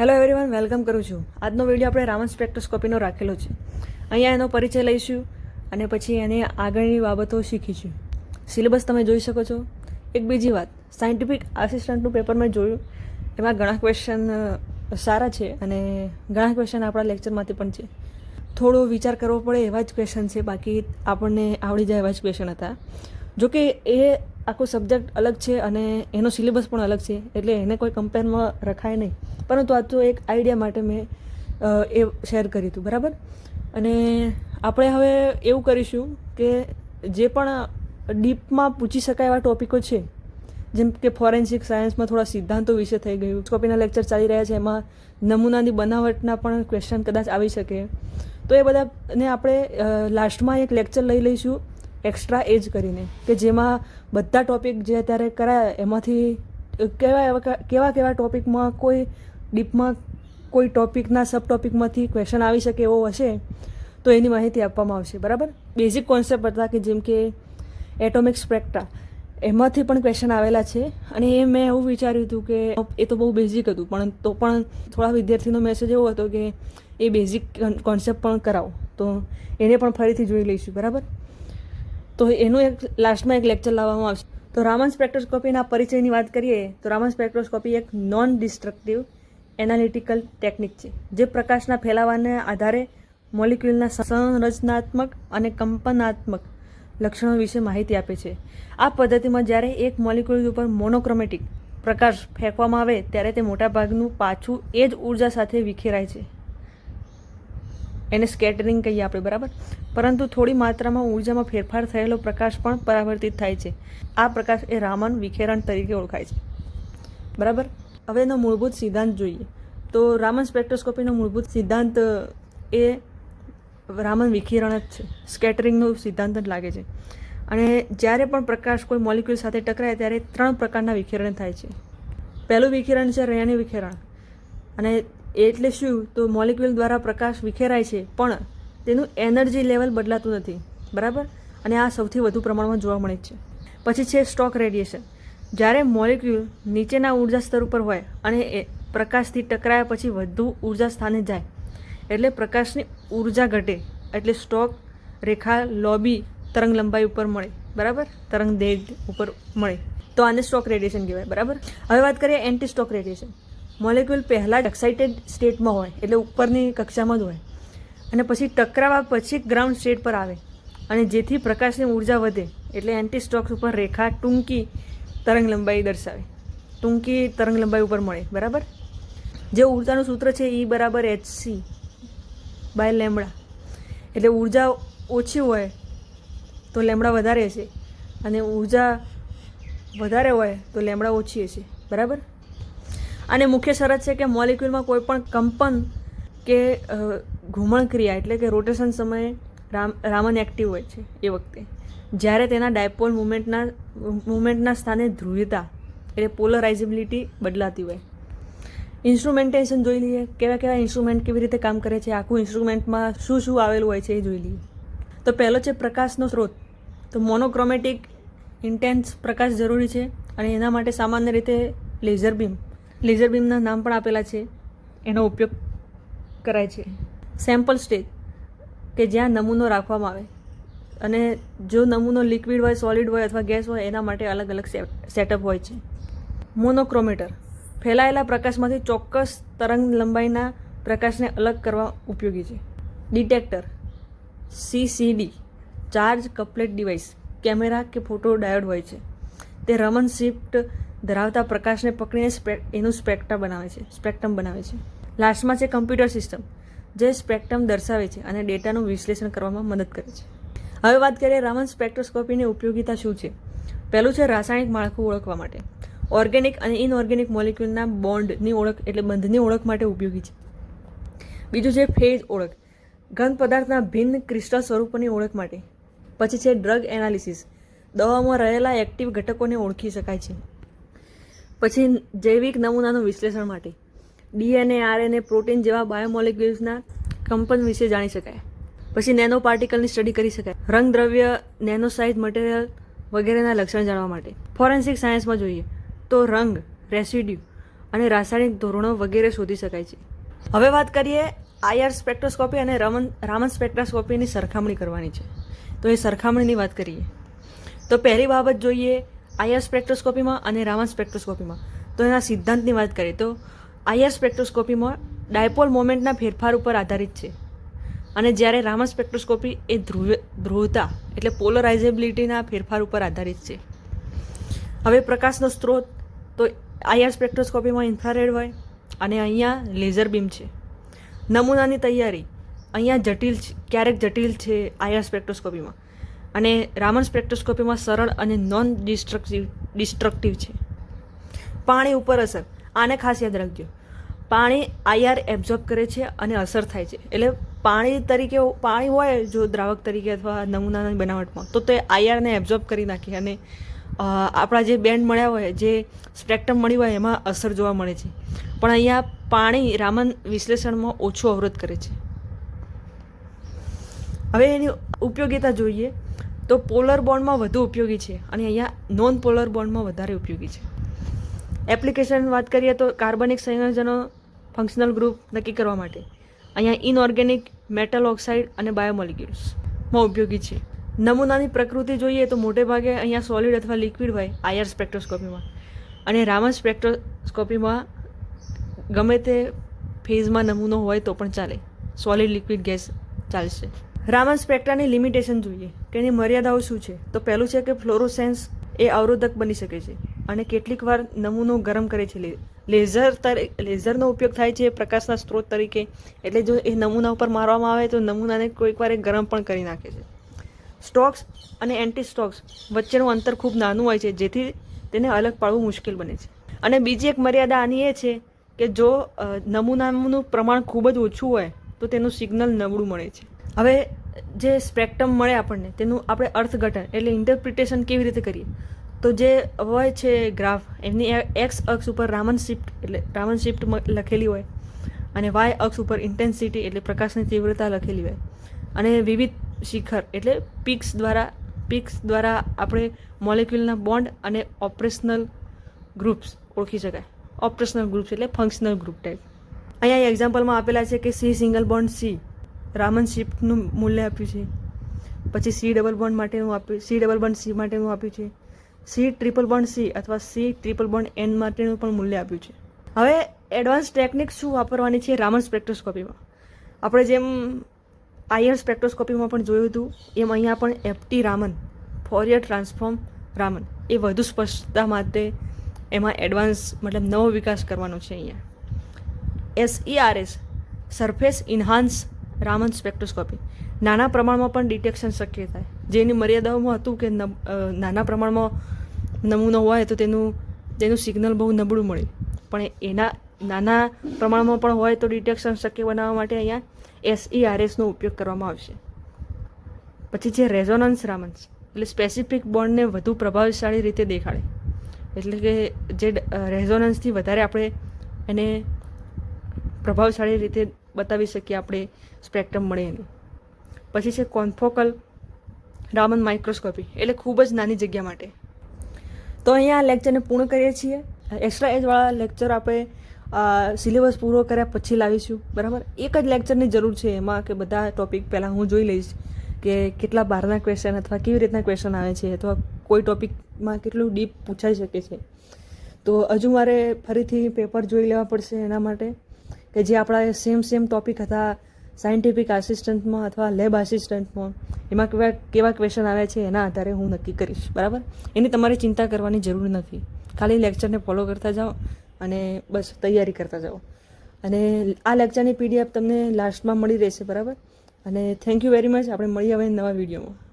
Hello everyone welcome કરું છું. આજનો વીડિયો આપણે રામન સ્પેક્ટ્રોસ્કોપીનો રાખેલો છે. અહીંયા એનો પરિચય લઈશું અને પછી એને આગળની બાબતો શીખીશું. સિલેબસ તમે જોઈ શકો છો. એક બીજી વાત સાયન્ટિફિક આસિસ્ટન્ટનું પેપર મેં જોયું. એમાં ઘણા ક્વેશ્ચન સારા છે અને ઘણા ક્વેશ્ચન આપણા લેક્ચરમાંથી પણ છે. થોડો વિચાર કરવો પડે એવા જ ક્વેશ્ચન છે. બાકી આપણને આવડી જાય એવા જ ક્વેશ્ચન હતા. જોકે એ આખો સબ્જેક્ટ અલગ છે અને એનો સિલેબસ પણ અલગ છે, એટલે એને કોઈ કમ્પેરમાં રખાય નહીં. પરંતુ આ તો એક આઈડિયા માટે મેં એ શેર કર્યું હતું, બરાબર? અને આપણે હવે એવું કરીશું કે જે પણ ડીપમાં પૂછી શકાય એવા ટોપિકો છે, જેમ કે ફોરેન્સિક સાયન્સમાં થોડા સિદ્ધાંતો વિશે થઈ ગયું સ્કોપીના લેક્ચર ચાલી રહ્યા છે, એમાં નમૂનાની બનાવટના પણ ક્વેશ્ચન કદાચ આવી શકે. તો એ બધાને આપણે લાસ્ટમાં એક લેક્ચર લઈ લઈશું એક્સ્ટ્રા એજ કરીને, કે જેમાં બધા ટોપિક જે અત્યારે કરાયા, એમાંથી કેવા એવા કેવા કેવા ટોપિકમાં કોઈ ડીપમાં કોઈ ટોપિકના સબ ટોપિકમાંથી ક્વેશ્ચન આવી શકે એવો હશે, તો એની માહિતી આપવામાં આવશે, બરાબર? બેઝિક કોન્સેપ્ટ હતા કે જેમ કે એટોમિક સ્પ્રેક્ટા એમાંથી પણ ક્વેશ્ચન આવેલા છે, અને એ મેં એવું વિચાર્યું હતું કે એ તો બહુ બેઝિક હતું, પણ તો પણ થોડા વિદ્યાર્થીનો મેસેજ એવો હતો કે એ બેઝિક કોન્સેપ્ટ પણ કરાવો, તો એને પણ ફરીથી જોઈ લઈશું, બરાબર? તો એનું એક લાસ્ટમાં એક લેક્ચર લાવવામાં આવશે. તો રામન સ્પેક્ટ્રોસ્કોપીના પરિચયની વાત કરીએ, તો રામન સ્પેક્ટ્રોસ્કોપી એક નોન ડિસ્ટ્રક્ટિવ એનાલિટિકલ ટેકનિક છે, જે પ્રકાશના ફેલાવાને આધારે મોલિક્યુલના સંરચનાત્મક અને કંપનાત્મક લક્ષણો વિશે માહિતી આપે છે. આ પદ્ધતિમાં જ્યારે એક મોલિક્યુલ ઉપર મોનોક્રોમેટિક પ્રકાશ ફેંકવામાં આવે, ત્યારે તે મોટાભાગનું પાછું એ જ ઊર્જા સાથે વિખેરાય છે. એને સ્કેટરિંગ કહીએ આપણે, બરાબર? પરંતુ થોડી માત્રામાં ઊર્જામાં ફેરફાર થયેલો પ્રકાશ પણ પરાવર્તિત થાય છે. આ પ્રકાશ એ રામન વિખેરણ તરીકે ઓળખાય છે. બરાબર? હવે એનો મૂળભૂત સિદ્ધાંત જોઈએ. તો રામન સ્પેક્ટ્રોસ્કોપીનો મૂળભૂત સિદ્ધાંત, એ રામન વિખેરણ જ છે. સ્કેટરિંગનો સિદ્ધાંત જ લાગે છે. અને જ્યારે પણ પ્રકાશ કોઈ મોલિક્યુલ સાથે ટકરાય, ત્યારે ત્રણ પ્રકારના વિખેરણ થાય છે. પહેલું વિખેરણ છે રેણી વિખેરણ. અને એટલે શું? તો મોલિક્યુલ દ્વારા પ્રકાશ વિખેરાય છે, પણ તેનું એનર્જી લેવલ બદલાતું નથી. બરાબર? અને આ સૌથી વધુ પ્રમાણમાં જોવા મળે છે. પછી છે સ્ટોક રેડિયેશન જ્યારે મોલિક્યુલ નીચેના ઊર્જા સ્તર ઉપર હોય અને એ પ્રકાશથી ટકરાયા પછી વધુ ઊર્જા સ્થાને જાય, એટલે પ્રકાશની ઊર્જા ઘટે, એટલે સ્ટોક રેખા લોબી તરંગ લંબાઈ ઉપર મળે. બરાબર? તરંગ દૈર્ઘ્ય ઉપર મળે. તો આને સ્ટોક રેડિયેશન કહેવાય. બરાબર? હવે વાત કરીએ એન્ટી સ્ટોક રેડિયેશન મોલેક્યુલ પહેલાં એક્સાઇટેડ સ્ટેટમાં હોય, એટલે ઉપરની કક્ષામાં જ હોય. અને પછી ટકરાવા પછી ગ્રાઉન્ડ સ્ટેટ પર આવે. અને જેથી પ્રકાશની ઊર્જા વધે, એટલે એન્ટી સ્ટોક્સ ઉપર રેખા ટૂંકી તરંગ લંબાઈ દર્શાવે. ટૂંકી તરંગ લંબાઈ ઉપર મળે, બરાબર? જે ઉર્જાનું સૂત્ર છે એ બરાબર એચસી બાય લેમડા એટલે ઊર્જા ઓછી હોય તો લેમડા વધારે હશે. અને ઊર્જા વધારે હોય તો લેમડા ઓછી હશે, બરાબર? અને મુખ્ય શરત છે કે મોલિક્યુલમાં કોઈ પણ કંપન કે ઘૂમણ ક્રિયા એટલે કે રોટેશન સમયે રામ, રામન એક્ટિવ હોય છે એ વખતે. જ્યારે તેના ડાયપોલ મુવમેન્ટના મુવમેન્ટના સ્થાને ધ્રુવીયતા એટલે પોલરાઇઝેબિલિટી બદલાતી હોય. ઇન્સ્ટ્રુમેન્ટેશન જોઈ લઈએ. કેવા કેવા ઇન્સ્ટ્રુમેન્ટ કેવી રીતે કામ કરે છે? આખું ઇન્સ્ટ્રુમેન્ટમાં શું શું આવેલું હોય છે એ જોઈ લઈએ. તો પહેલો છે પ્રકાશનો સ્ત્રોત. તો મોનોક્રોમેટિક ઇન્ટેન્સ પ્રકાશ જરૂરી છે અને એના માટે સામાન્ય રીતે લેઝર બીમ લેઝર બીમના નામ પણ આપેલા છે. એનો ઉપયોગ કરાય છે. સેમ્પલ સ્ટેજ કે જ્યાં નમૂનો રાખવામાં આવે. અને જો નમૂનો લિક્વિડ હોય, સોલિડ હોય અથવા ગેસ હોય, એના માટે અલગ અલગ સેટઅપ હોય છે. મોનોક્રોમેટર ફેલાયેલા પ્રકાશમાંથી ચોક્કસ તરંગ લંબાઈના પ્રકાશને અલગ કરવા ઉપયોગી છે. Detector CCD charge coupled device, camera કે ફોટો ડાયોડ હોય છે. તે રમન શિફ્ટ ધરાવતા પ્રકાશને પકડીને સ્પેક એનું સ્પેક્ટ્રમ બનાવે છે, સ્પેક્ટ્રમ બનાવે છે. લાસ્ટમાં છે કમ્પ્યુટર સિસ્ટમ, જે સ્પેક્ટ્રમ દર્શાવે છે અને ડેટાનું વિશ્લેષણ કરવામાં મદદ કરે છે. હવે વાત કરીએ રામન સ્પેક્ટ્રોસ્કોપીની ઉપયોગિતા શું છે? પહેલું છે રાસાયણિક માળખું ઓળખવા માટે. ઓર્ગેનિક અને ઇનઓર્ગેનિક મોલિક્યુલના બોન્ડની ઓળખ એટલે બંધની ઓળખ માટે ઉપયોગી છે. બીજું છે ફેઝ ઓળખ, ઘન પદાર્થના ભિન્ન ક્રિસ્ટલ સ્વરૂપોની ઓળખ માટે. પછી છે ડ્રગ એનાલિસિસ, દવામાં રહેલા એક્ટિવ ઘટકોને ઓળખી શકાય છે. પછી જૈવિક નમૂનાનું વિશ્લેષણ માટે ડીએનએ, આરએનએ, પ્રોટીન જેવા બાયોમોલિક્યુલ્સના કંપન વિશે જાણી શકાય. પછી નેનો પાર્ટિકલની સ્ટડી કરી શકાય. રંગદ્રવ્ય નેનો સાઇઝ મટીરિયલ વગેરેના લક્ષણ જાણવા માટે. ફોરેન્સિક સાયન્સમાં જોઈએ તો રંગ, રેસિડ્યુ અને રાસાયણિક ધોરણો વગેરે શોધી શકાય છે. હવે વાત કરીએ આઈઆર સ્પેક્ટ્રોસ્કોપી અને રમન, રામન સ્પેક્ટ્રોસ્કોપીની સરખામણી કરવાની છે. તો એ સરખામણીની વાત કરીએ. તો પહેલી બાબત જોઈએ આઈઆર સ્પેક્ટ્રોસ્કોપીમાં અને રાવણ સ્પેક્ટ્રોસ્કોપીમાં. તો એના સિદ્ધાંતની વાત કરીએ તો આયર સ્પેક્ટ્રોસ્કોપીમાં ડાયપોલ મોમેન્ટના ફેરફાર ઉપર આધારિત છે. અને જ્યારે રાવણ સ્પેક્ટ્રોસ્કોપી એ ધ્રુવ, ધ્રુવતા એટલે પોલરાઇઝેબિલિટીના ફેરફાર ઉપર આધારિત છે. હવે પ્રકાશનો સ્ત્રોત તો આયર સ્પેક્ટ્રોસ્કોપીમાં ઇન્ફ્રારેડ હોય અને અહીંયા લેઝર બીમ છે. નમૂનાની તૈયારી અહીંયા જટિલ છે, ક્યારેક જટિલ છે આયર સ્પેક્ટ્રોસ્કોપીમાં. અને રામન સ્પેક્ટ્રોસ્કોપીમાં સરળ અને નોન ડિસ્ટ્રક્ટિવ ડિસ્ટ્રક્ટિવ છે. પાણી ઉપર અસર. આને ખાસ યાદ રાખજો. પાણી આઈઆર એબ્ઝોર્બ કરે છે અને અસર થાય છે. એટલે પાણી તરીકે પાણી હોય જો દ્રાવક તરીકે અથવા નમૂનાની બનાવટમાં, તો તે આઈઆરને એબ્ઝોર્બ કરી નાખે અને આપણા જે બેન્ડ મળ્યા હોય, જે સ્પેક્ટ્રમ મળ્યું હોય, એમાં અસર જોવા મળે છે. પણ અહીંયા પાણી રામન વિશ્લેષણમાં ઓછો અવરોધ કરે છે. હવે એની ઉપયોગિતા જોઈએ તો પોલર બોન્ડમાં વધુ ઉપયોગી છે અને અહીંયા નોન પોલર બોન્ડમાં વધારે ઉપયોગી છે. એપ્લિકેશન વાત કરીએ તો કાર્બનિક સંયોજનો ફંક્શનલ ગ્રુપ નક્કી કરવા માટે. અહીંયા ઇનઓર્ગેનિક મેટલ ઓક્સાઇડ અને બાયોમોલિક્યુલ્સમાં ઉપયોગી છે. નમૂનાની પ્રકૃતિ જોઈએ તો મોટે ભાગે અહીંયા સોલિડ અથવા લિક્વિડ હોય આયર સ્પેક્ટ્રોસ્કોપીમાં અને રામન સ્પેક્ટ્રોસ્કોપીમાં ગમે તે ફેઝમાં નમૂનો હોય તો પણ ચાલે. સોલિડ લિક્વિડ ગેસ ચાલશે. રામન સ્પેક્ટ્રાની લિમિટેશન જોઈએ કે એની મર્યાદાઓ શું છે. તો પહેલું છે કે ફ્લોરોસેન્સ એ અવરોધક બની શકે છે અને કેટલીક વાર નમૂનો ગરમ કરે છે. લેઝર તરીકે લેઝરનો ઉપયોગ થાય છે પ્રકાશના સ્ત્રોત તરીકે. એટલે જો એ નમૂના ઉપર મારવામાં આવે તો નમૂનાને કોઈક વાર ગરમ પણ કરી નાખે છે. સ્ટોક્સ અને એન્ટી સ્ટોક્સ વચ્ચેનું અંતર ખૂબ નાનું હોય છે, જેથી તેને અલગ પાડવું મુશ્કેલ બને છે. અને બીજી એક મર્યાદા આની એ છે કે જો નમૂનાનું પ્રમાણ ખૂબ જ ઓછું હોય તો તેનું સિગ્નલ નબળું મળે છે. હવે જે સ્પેક્ટ્રમ મળે આપણને, તેનું આપણે અર્થઘટન એટલે ઇન્ટરપ્રિટેશન કેવી રીતે કરીએ? તો જે હોય છે ગ્રાફ એમની એક્સ અક્ષ ઉપર રામન શિફ્ટ એટલે રામન શિફ્ટ લખેલી હોય અને વાય અક્ષ ઉપર ઇન્ટેન્સિટી એટલે પ્રકાશની તીવ્રતા લખેલી હોય. અને વિવિધ શિખર એટલે પિક્સ દ્વારા પિક્સ દ્વારા આપણે મોલેક્યુલના બોન્ડ અને ઓપરેશનલ ગ્રુપ્સ ઓળખી શકાય. ઓપરેશનલ ગ્રુપ્સ એટલે ફંક્શનલ ગ્રુપ ટાઈપ અહીંયા એક્ઝામ્પલમાં આપેલા છે કે C single bond C Raman શિફ્ટનું મૂલ્ય આપ્યું છે. પછી સી ડબલ બોન્ડ માટેનું આપ્યું, સી ડબલ બોન્ડ સી માટેનું આપ્યું છે. સી ટ્રિપલ બોન્ડ સી અથવા સી ટ્રિપલ બોન્ડ એન માટેનું પણ મૂલ્ય આપ્યું છે. હવે એડવાન્સ ટેકનિક શું વાપરવાની છે રામન સ્પેક્ટ્રોસ્કોપીમાં? આપણે જેમ આયર સ્પેક્ટ્રોસ્કોપીમાં પણ જોયું હતું, એમ અહીંયા પણ FT Raman, Fourier transform Raman, એ વધુ સ્પષ્ટતા માટે એમાં એડવાન્સ મતલબ નવો વિકાસ કરવાનો છે અહીંયા. SERS, surface enhance Raman spectroscopy. નાના પ્રમાણમાં પણ ડિટેક્શન શક્ય થાય. જેની મર્યાદાઓમાં હતું કે નાના પ્રમાણમાં નમૂનો હોય તો તેનું તેનું સિગ્નલ બહુ નબળું મળે. પણ એના, નાના પ્રમાણમાં પણ હોય તો ડિટેક્શન શક્ય બનાવવા માટે અહીંયા એસઈઆરએસનો ઉપયોગ કરવામાં આવશે. પછી છે રેઝોનન્સ રામન્સ. એટલે સ્પેસિફિક બોન્ડને વધુ પ્રભાવશાળી રીતે દેખાડે. એટલે કે જે રેઝોનન્સથી વધારે આપણે એને પ્રભાવશાળી રીતે બતાવી શકીએ આપણે સ્પેક્ટ્રમ મળે એનું. પછી છે કોન્ફોકલ રામન માઇક્રોસ્કોપી એટલે ખૂબ જ નાની જગ્યા માટે. તો અહીંયા લેક્ચરને પૂર્ણ કરીએ છીએ. એક્સ્ટ્રા એજવાળા લેક્ચર આપણે સિલેબસ પૂરો કર્યા પછી લાવીશું. બરાબર? એક જ લેક્ચરની જરૂર છે એમાં કે બધા ટોપિક પહેલાં હું જોઈ લઈશ કે કેટલા બહારના ક્વેશ્ચન અથવા કેવી રીતના ક્વેશ્ચન આવે છે અથવા કોઈ ટોપિકમાં કેટલું ડીપ પૂછાઈ શકે છે. તો હજુ મારે ફરીથી પેપર જોઈ લેવા પડશે એના માટે. કે જે આપણા સેમ સેમ ટોપિક હતા સાયન્ટિફિક આસિસ્ટન્ટમાં અથવા લેબ આસિસ્ટન્ટમાં એમાં કેવા કેવા ક્વેશ્ચન આવે છે એના આધારે હું નક્કી કરીશ, બરાબર? એની તમારે ચિંતા કરવાની જરૂર નથી. ખાલી લેક્ચરને ફોલો કરતા જાઓ અને બસ તૈયારી કરતા જાઓ. અને આ લેક્ચરની પીડીએફ તમને લાસ્ટમાં મળી રહેશે, બરાબર? અને થેન્ક યુ વેરી મચ આપણે મળીએ હવે નવા વિડીયોમાં